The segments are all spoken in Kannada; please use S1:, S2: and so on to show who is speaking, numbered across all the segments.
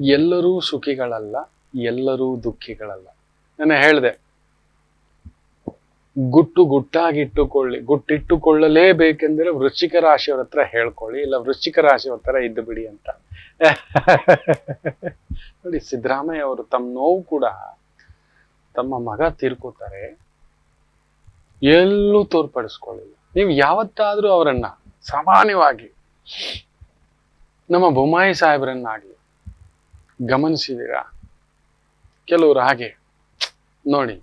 S1: ಎಲ್ಲರೂ ಸುಖಿಗಳಲ್ಲ, ಎಲ್ಲರೂ ದುಃಖಿಗಳಲ್ಲ. ನಾನು ಹೇಳಿದೆ, ಗುಟ್ಟು ಗುಟ್ಟಾಗಿಟ್ಟುಕೊಳ್ಳಿ, ಗುಟ್ಟಿಟ್ಟುಕೊಳ್ಳಲೇಬೇಕೆಂದರೆ ವೃಶ್ಚಿಕ ರಾಶಿಯವ್ರ ಹತ್ರ ಹೇಳ್ಕೊಳ್ಳಿ, ಇಲ್ಲ ವೃಶ್ಚಿಕ ರಾಶಿಯವರ ಹತ್ರ ಇದ್ದು ಬಿಡಿ ಅಂತ. ನೋಡಿ, ಸಿದ್ದರಾಮಯ್ಯ ಅವರು ತಮ್ಮ ನೋವು ಕೂಡ ತಮ್ಮ ಮಗ ತೀರ್ಕೋತಾರೆ. ಎಲ್ಲೂ ತೋರ್ಪಡಿಸ್ಕೊಳ್ಳಿಲ್ಲ. ನೀವು ಯಾವತ್ತಾದ್ರೂ ಅವರನ್ನ ಸಾಮಾನ್ಯವಾಗಿ ನಮ್ಮ ಬೊಮ್ಮಾಯಿ ಸಾಹೇಬರನ್ನಾಗ್ಲಿ ಗಮನಿಸಿದೀರಾ ಕೆಲವರು ಹಾಗೆ. ನೋಡಿ,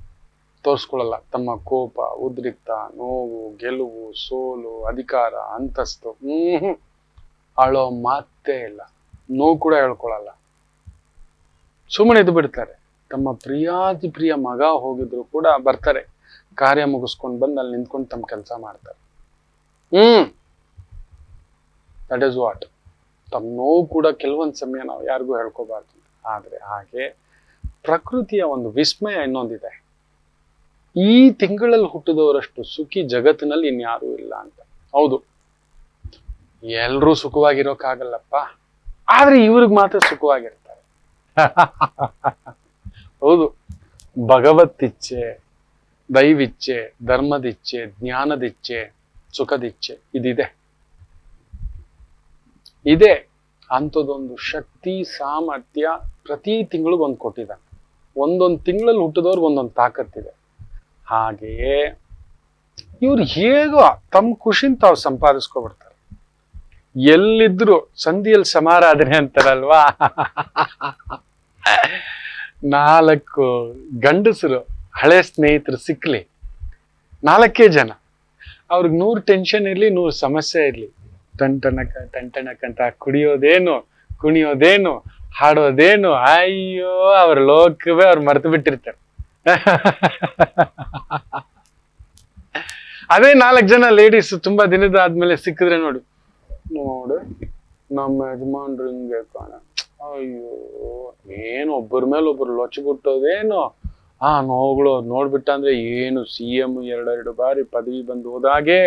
S1: ತೋರಿಸ್ಕೊಳ್ಳಲ್ಲ. ತಮ್ಮ ಕೋಪ, ಉದ್ರಿಕ್ತ, ನೋವು, ಗೆಲುವು, ಸೋಲು, ಅಧಿಕಾರ, ಅಂತಸ್ತು. ಹ್ಮ್ ಅಳೋ ಮಾತೇ ಇಲ್ಲ. ನೋವು ಕೂಡ ಹೇಳ್ಕೊಳಲ್ಲ ಸುಮ್ಮನೆ ಇದು ಬಿಡ್ತಾರೆ. ತಮ್ಮ ಪ್ರಿಯಾತಿ ಪ್ರಿಯ ಮಗ ಹೋಗಿದ್ರು ಕೂಡ ಬರ್ತಾರೆ. ಕಾರ್ಯ ಮುಗಿಸ್ಕೊಂಡು ಬಂದು ಅಲ್ಲಿ ನಿಂತ್ಕೊಂಡು ತಮ್ಮ ಕೆಲಸ ಮಾಡ್ತಾರೆ. ಹ್ಮ್. ದಟ್ ಇಸ್ ವಾಟ್ ತಮ್ಮ ನೋವು ಕೂಡ ಕೆಲವೊಂದು ಸಮಯ ನಾವು ಯಾರಿಗೂ ಹೇಳ್ಕೋಬಾರ್ದು. ಆದ್ರೆ ಹಾಗೆ ಪ್ರಕೃತಿಯ ಒಂದು ವಿಸ್ಮಯ ಇನ್ನೊಂದಿದೆ. ಈ ತಿಂಗಳಲ್ಲಿ ಹುಟ್ಟಿದವರಷ್ಟು ಸುಖಿ ಜಗತ್ತಿನಲ್ಲಿ ಇನ್ಯಾರೂ ಇಲ್ಲ ಅಂತ. ಹೌದು. ಎಲ್ರೂ ಸುಖವಾಗಿರೋಕ್ಕಾಗಲ್ಲಪ್ಪ ಆದ್ರೆ ಇವ್ರಿಗೆ ಮಾತ್ರ ಸುಖವಾಗಿರ್ತಾರೆ. ಹೌದು. ಭಗವತ್ತಿಚ್ಛೆ ದೈವಿಚ್ಛೆ ಧರ್ಮದಿಚ್ಛೆ ಜ್ಞಾನದಿಚ್ಛೆ ಸುಖದಿಚ್ಛೆ ಇದಿದೆ. ಇದೆ. ಅಂಥದ್ದೊಂದು ಶಕ್ತಿ, ಸಾಮರ್ಥ್ಯ ಪ್ರತಿ ತಿಂಗಳು ಒಂದು ಕೊಟ್ಟಿದ್ದಾನೆ ಒಂದೊಂದು ತಿಂಗಳಲ್ಲಿ ಹುಟ್ಟಿದವ್ರಿಗೆ ಒಂದೊಂದು ತಾಕತ್ತಿದೆ ಹಾಗೆಯೇ ಇವ್ರು ಹೇಗೋ ತಮ್ಮ ಖುಷಿನ ತಾವು ಸಂಪಾದಿಸ್ಕೊಬಿಡ್ತಾರೆ. ಎಲ್ಲಿದ್ರು ಸಂಧಿಯಲ್ಲಿ ಸಮಾರಾಧನೆ ಅಂತಾರಲ್ವಾ? ನಾಲ್ಕು ಗಂಡಸರು, ಹಳೆ ಸ್ನೇಹಿತರು ಸಿಕ್ಕಲಿ ನಾಲ್ಕೇ ಜನ. ಅವ್ರಿಗೆ ನೂರು ಟೆನ್ಷನ್ ಇರಲಿ, ನೂರು ಸಮಸ್ಯೆ ಇರ್ಲಿ. ಟಂಟನಕ, ಟಂಟನಕಂತ ಕುಡಿಯೋದೇನು, ಕುಣಿಯೋದೇನು, ಹಾಡೋದೇನು, ಅಯ್ಯೋ, ಅವ್ರ ಲೋಕವೇ ಅವ್ರು ಮರೆತು ಬಿಟ್ಟಿರ್ತಾರೆ. ಅದೇ ನಾಲ್ಕು ಜನ ಲೇಡೀಸ್ ತುಂಬಾ ದಿನದ ಆದ್ಮೇಲೆ ಸಿಕ್ಕಿದ್ರೆ ನೋಡು. ನೋಡು, ನಮ್ಮ ಯಜಮಾನ್ರು ಹಿಂಗೆ ಕಾಣ. ಅಯ್ಯೋ, ಏನು ಒಬ್ಬರ ಮೇಲೆ ಒಬ್ರು ಲೊಚ್ಚಗುಟ್ಟೋದೇನು ಆ ನೋವುಗಳು ನೋಡ್ಬಿಟ್ಟ ಅಂದ್ರೆ ಏನು ಸಿ ಎಂ ಎರಡೆರಡು ಬಾರಿ ಪದವಿ ಬಂದು ಹೋದಾಗೆ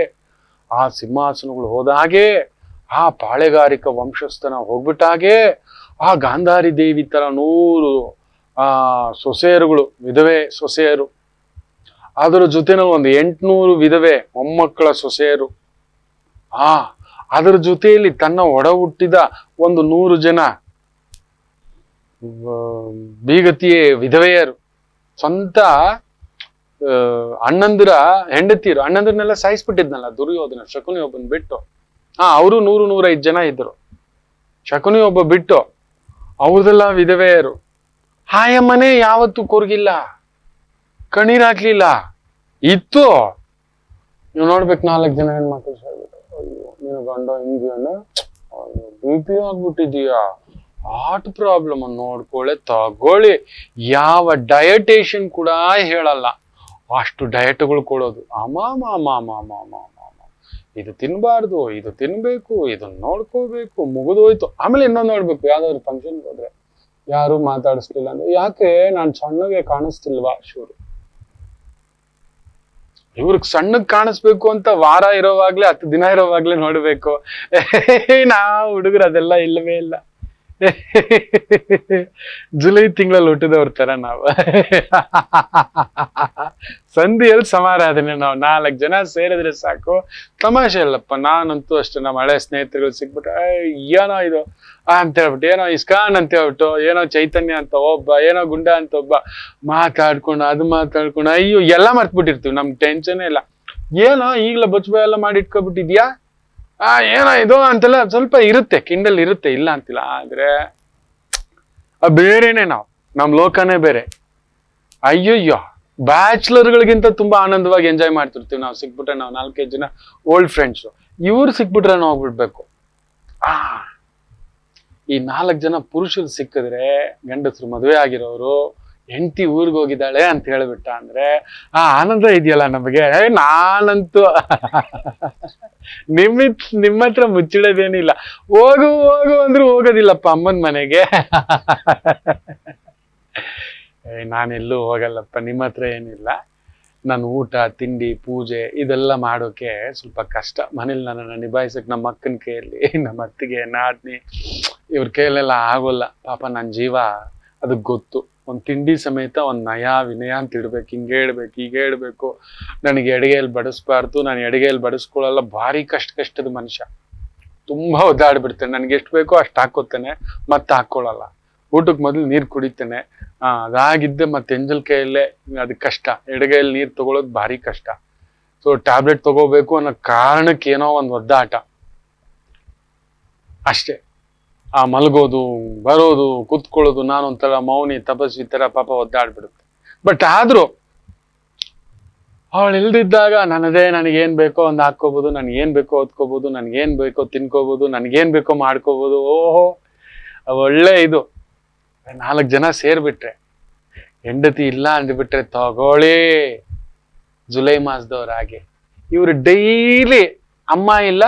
S1: ಆ ಸಿಂಹಾಸನಗಳು ಹೋದಾಗೆ ಆ ಪಾಳೆಗಾರಿಕ ವಂಶಸ್ಥನ ಹೋಗ್ಬಿಟ್ಟಾಗೆ ಆ ಗಾಂಧಾರಿ ದೇವಿ ಥರ ನೂರು, ಆ, ಸೊಸೆಯರುಗಳು, ವಿಧವೆ ಸೊಸೆಯರು. ಅದರ ಜೊತೆನಲ್ಲಿ ಒಂದು ಎಂಟುನೂರು ವಿಧವೆ ಮೊಮ್ಮಕ್ಕಳ ಸೊಸೆಯರು. ಆ, ಅದರ ಜೊತೆಯಲ್ಲಿ ತನ್ನ ಒಡ ಹುಟ್ಟಿದ ಒಂದು ನೂರು ಜನ ಬೀಗತಿಯೇ ವಿಧವೆಯರು. ಸ್ವಂತ ಅಣ್ಣಂದಿರ ಹೆಂಡತಿರು ಅಣ್ಣಂದಿರನ್ನೆಲ್ಲ ಸಾಯಿಸ್ಬಿಟ್ಟಿದ್ನಲ್ಲ ದುರ್ಯೋಧನ ಶಕುನಿ ಒಬ್ಬನ್ ಬಿಟ್ಟು. ಹಾ, ಅವರು ನೂರು ನೂರೈದು ಜನ ಇದ್ರು. ಶಕುನಿ ಒಬ್ಬ ಬಿಟ್ಟು, ಅವ್ರದೆಲ್ಲ ವಿಧವೆಯರು, ಹಾಯಮ್ಮನೆ ಯಾವತ್ತು ಕೊರಗಿಲ್ಲ, ಕಣ್ಣೀರ್ ಹಾಕ್ಲಿಲ್ಲ, ಇತ್ತು. ನೀವು ನೋಡ್ಬೇಕು, ನಾಲ್ಕು ಜನ ಹೆಣ್ಮಕ್ಳು ಸರ್ ಅಯ್ಯೋ, ನೀನು ಗಂಡ ಹಿಂಗೇನು ಬಿ ಪಿ ಆಗ್ಬಿಟ್ಟಿದೀಯಾ ಹಾರ್ಟ್ ಪ್ರಾಬ್ಲಮ್ ನೋಡ್ಕೊಳ್ಳೆ, ತಗೊಳ್ಳಿ. ಯಾವ ಡಯಟೇಷನ್ ಕೂಡ ಹೇಳಲ್ಲ. ಅಷ್ಟು ಡಯಟ್ಗಳು ಕೊಡೋದು. ಅಮಾಮ ಇದು ತಿನ್ಬಾರ್ದು, ಇದು ತಿನ್ಬೇಕು, ಇದನ್ನ ನೋಡ್ಕೋಬೇಕು, ಮುಗಿದೋಯ್ತು. ಆಮೇಲೆ ಇನ್ನೊಂದು ನೋಡ್ಬೇಕು, ಯಾವ್ದಾದ್ರು ಫಂಕ್ಷನ್ ಹೋದ್ರೆ. ಯಾರು ಮಾತಾಡಿಸ್ಲಿಲ್ಲ ಅಂದ್ರೆ, ಯಾಕೆ ನಾನು ಸಣ್ಣಗೆ ಕಾಣಿಸ್ತಿಲ್ವಾ ಶೂರು? ಇವ್ರಿಗೆ ಸಣ್ಣಗ್ ಕಾಣಿಸ್ಬೇಕು ಅಂತ ವಾರ ಇರೋವಾಗ್ಲೇ, ಹತ್ತು ದಿನ ಇರೋವಾಗ್ಲೇ ನೋಡ್ಬೇಕು. ನಾ ಹುಡುಗರು ಅದೆಲ್ಲ ಇಲ್ಲವೇ ಇಲ್ಲ. ಜುಲೈ ತಿಂಗಳಲ್ಲಿ ಹುಟ್ಟಿದವ್ರ ತರ ನಾವು. ಸಂಧಿಯಲ್ಲಿ ಸಮಾರಾಧನೆ ನಾವು. ನಾಲ್ಕು ಜನ ಸೇರಿದ್ರೆ ಸಾಕು. ತಮಾಷೆ ಅಲ್ಲಪ್ಪ ನಾನಂತೂ ಅಷ್ಟೇ. ನಮ್ಮ ಹಳೆ ಸ್ನೇಹಿತರುಗಳು ಸಿಕ್ಬಿಟ್ಟು "ಏಯ್, ಏನೋ ಇದು? ಅಂತ ಹೇಳ್ಬಿಟ್ಟು ಏನೋ ಇಸ್ಕಾನ್ ಅಂತ ಹೇಳ್ಬಿಟ್ಟು ಏನೋ ಚೈತನ್ಯ ಅಂತ ಒಬ್ಬ ಏನೋ ಗುಂಡ ಅಂತ ಒಬ್ಬ ಮಾತಾಡ್ಕೊಂಡು ಅದು ಮಾತಾಡ್ಕೊಂಡು ಅಯ್ಯೋ ಎಲ್ಲ ಮರ್ತ್ಬಿಟ್ಟಿರ್ತೀವಿ. ನಮ್ಗೆ ಟೆನ್ಷನ್ ಇಲ್ಲ. ಏನೋ ಈಗಲೇ ಬಚ್ಚ ಎಲ್ಲ ಮಾಡಿ ಇಟ್ಕೊಬಿಟ್ಟಿದ್ಯಾ ಆ, ಏನೋ ಇದು ಅಂತೆಲ್ಲ ಸ್ವಲ್ಪ ಇರುತ್ತೆ ಕಿಂಡಲ್ ಇರುತ್ತೆ, ಇಲ್ಲ ಅಂತಿಲ್ಲ, ಆದ್ರೆ ಬೇರೆನೆ ನಾವು, ನಮ್ ಲೋಕನೇ ಬೇರೆ. ಅಯ್ಯಯ್ಯೋ, ಬ್ಯಾಚುಲರ್ಗಳಿಗಿಂತ ತುಂಬಾ ಆನಂದವಾಗಿ ಎಂಜಾಯ್ ಮಾಡ್ತಿರ್ತೀವಿ ನಾವು, ಸಿಕ್ಬಿಟ್ರೆ ನಾವು ನಾಲ್ಕೈದು ಜನ ಓಲ್ಡ್ ಫ್ರೆಂಡ್ಸ್ ಇವ್ರು ಸಿಕ್ಬಿಟ್ರೆ ನಾವು ಹೋಗ್ಬಿಡ್ಬೇಕು. ಆ, ಈ ನಾಲ್ಕು ಜನ ಪುರುಷರು ಸಿಕ್ಕಿದ್ರೆ ಗಂಡಸರು ಮದುವೆ ಆಗಿರೋರು ಹೆಂಡತಿ ಊರಿಗೆ ಹೋಗಿದ್ದಾಳೆ ಅಂತ ಹೇಳ್ಬಿಟ್ಟ ಅಂದ್ರೆ, ಆ, ಆನಂದ ಇದೆಯಲ್ಲ ನಮಗೆ. ನಾನಂತೂ ನಿಮ್ಮ ನಿಮ್ಮ ಹತ್ರ ಮುಚ್ಚಿಡೋದೇನಿಲ್ಲ. ಹೋಗು ಹೋಗು ಅಂದ್ರೂ ಹೋಗೋದಿಲ್ಲಪ್ಪ ಅಮ್ಮನ ಮನೆಗೆ. ನಾನೆಲ್ಲೂ ಹೋಗಲ್ಲಪ್ಪ ನಿಮ್ಮ ಹತ್ರ ಏನಿಲ್ಲ. ನಾನು ಊಟ, ತಿಂಡಿ, ಪೂಜೆ ಇದೆಲ್ಲ ಮಾಡೋಕೆ ಸ್ವಲ್ಪ ಕಷ್ಟ. ಮನೇಲಿ ನನ್ನನ್ನು ನಿಭಾಯಿಸಕ್ಕೆ ನಮ್ಮ ಅಕ್ಕನ ಕೈಯಲ್ಲಿ, ನಮ್ಮ ಅತ್ತಿಗೆ, ನಾದ್ನಿ, ಇವ್ರ ಕೈಯಲ್ಲೆಲ್ಲ ಆಗೋಲ್ಲ. ಪಾಪ ನನ್ನ ಜೀವ ಅದಕ್ಕೆ ಗೊತ್ತು. ಒಂದು ತಿಂಡಿ ಸಮೇತ ಒಂದು ನಯ ವಿನಯ ಅಂತ ಇಡ್ಬೇಕು, ಹಿಂಗೆ ಹೇಳ್ಬೇಕು, ಹೀಗೆ ಹೇಳ್ಬೇಕು. ನನಗೆ ಎಡಗೆಯಲ್ಲಿ ಬಡಿಸ್ಬಾರ್ದು, ನಾನು ಎಡಗೆಯಲ್ಲಿ ಬಡಿಸ್ಕೊಳ್ಳಲ್ಲ, ಭಾರಿ ಕಷ್ಟ ಕಷ್ಟದ ಮನುಷ್ಯ. ತುಂಬಾ ಒದ್ದಾಡ್ಬಿಡ್ತೇನೆ. ನನಗೆ ಎಷ್ಟು ಬೇಕೋ ಅಷ್ಟು ಹಾಕೋತೇನೆ, ಮತ್ತೆ ಹಾಕೊಳ್ಳಲ್ಲ ಊಟಕ್ಕೆ ಮೊದಲು ನೀರು ಕುಡಿತೇನೆ. ಅದಾಗಿದ್ದೆ ಮತ್ತೆ ಎಂಜಲ್ ಕೈಯಲ್ಲೇ, ಅದು ಕಷ್ಟ. ಎಡಗೈಯಲ್ಲಿ ನೀರು ತಗೊಳ್ಳೋದು ಭಾರಿ ಕಷ್ಟ. ಸೊ, ಟ್ಯಾಬ್ಲೆಟ್ ತಗೋಬೇಕು ಅನ್ನೋ ಕಾರಣಕ್ಕೆ ಏನೋ ಒಂದು ಒದ್ದಾಟ. ಅಷ್ಟೇ. ಆ ಮಲಗೋದು, ಬರೋದು, ಕುತ್ಕೊಳ್ಳೋದು, ನಾನೊಂಥರ ಮೌನಿ, ತಪಸ್ವಿ ತರ ಪಾಪ ಒದ್ದಾಡ್ಬಿಡುತ್ತೆ. ಬಟ್ ಆದ್ರೂ, ಅವಳು ಇಲ್ದಿದ್ದಾಗ ನನ್ನದೇ ನನಗೇನ್ ಬೇಕೋ ಒಂದು ಹಾಕೋಬಹುದು ನನಗೇನು ಬೇಕೋ ಓದ್ಕೋಬಹುದು ನನಗೇನು ಬೇಕೋ ತಿನ್ಕೋಬಹುದು ನನಗೇನು ಬೇಕೋ ಮಾಡ್ಕೋಬಹುದು ಓಹೋ, ಒಳ್ಳೆ ಇದು. ನಾಲ್ಕು ಜನ ಸೇರಿಬಿಟ್ರೆ, ಹೆಂಡತಿ ಇಲ್ಲ ಅಂದ್ಬಿಟ್ರೆ ತಗೊಳ್ಳಿ, ಜುಲೈ ಮಾಸದವ್ರ ಹಾಗೆ ಇವ್ರು ಡೈಲಿ ಅಮ್ಮ ಇಲ್ಲ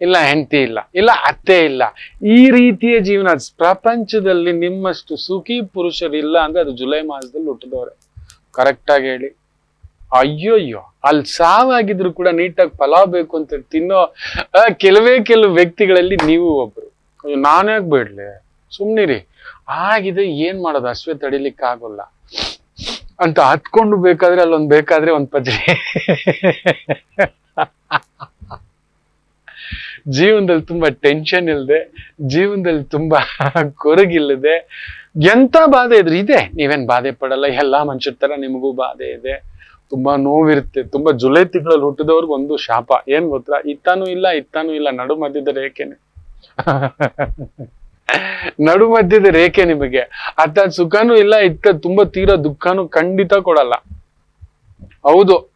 S1: ಇಲ್ಲ, ಹೆಂಡತಿ ಇಲ್ಲ ಇಲ್ಲ, ಅತ್ತೆ ಇಲ್ಲ. ಈ ರೀತಿಯ ಜೀವನ ಪ್ರಪಂಚದಲ್ಲಿ ನಿಮ್ಮಷ್ಟು ಸುಖಿ ಪುರುಷರು ಇಲ್ಲ ಅಂದ್ರೆ ಅದು ಜುಲೈ ಮಾಸದಲ್ಲಿ ಹುಟ್ಟಿದವ್ರೆ. ಕರೆಕ್ಟಾಗಿ ಹೇಳಿ. ಅಯ್ಯೋಯ್ಯೋ, ಅಲ್ಲಿ ಸಾವಾಗಿದ್ರು ಕೂಡ ನೀಟಾಗಿ ಪಲಾವ್ ಬೇಕು ಅಂತ ತಿನ್ನೋ ಕೆಲವೇ ಕೆಲವು ವ್ಯಕ್ತಿಗಳಲ್ಲಿ ನೀವು ಒಬ್ರು. ನಾನ್ಯಾಕ್ ಬೇಡ್ಲೆ? ಸುಮ್ನಿರಿ. ಆಗಿದೆ, ಏನ್ ಮಾಡೋದು? ಅಶ್ವೆ ತಡಿಲಿಕ್ಕೆ ಆಗೋಲ್ಲ. ಅಂತ ಹತ್ಕೊಂಡು ಬೇಕಾದ್ರೆ ಅಲ್ಲೊಂದು ಬೇಕಾದ್ರೆ ಒಂದು ಪಜೆ ಜೀವನದಲ್ಲಿ ತುಂಬಾ ಟೆನ್ಷನ್ ಇಲ್ಲದೆ ಜೀವನದಲ್ಲಿ ತುಂಬಾ ಕೊರಗಿಲ್ಲದೆ ಎಂಥ ಬಾಧೆ ಇದ್ರೆ ಇದೆ. ನೀವೇನ್ ಬಾಧೆ ಪಡಲ್ಲ, ಎಲ್ಲ ಮನುಷ್ಯರ ತರ ನಿಮಗೂ ಬಾಧೆ ಇದೆ. ತುಂಬಾ ನೋವಿರುತ್ತೆ, ತುಂಬಾ ಜುಲೈ ತಿಂಗಳಲ್ಲಿ ಹುಟ್ಟಿದವ್ರಿಗೆ ಒಂದು ಶಾಪ. ಏನ್ ಗೊತ್ತಾ? ಇತ್ತಾನು ಇಲ್ಲ, ಇತ್ತಾನೂ ಇಲ್ಲ, ನಡು ಮಧ್ಯದ ರೇಖೆನೆ ನಡು ಮಧ್ಯದ ರೇಖೆ ನಿಮಗೆ. ಅತ್ತ ಸುಖನೂ ಇಲ್ಲ, ಇತ್ತ ತುಂಬಾ ತೀರಾ ದುಃಖನೂ ಖಂಡಿತ ಕೊಡಲ್ಲ. ಹೌದು.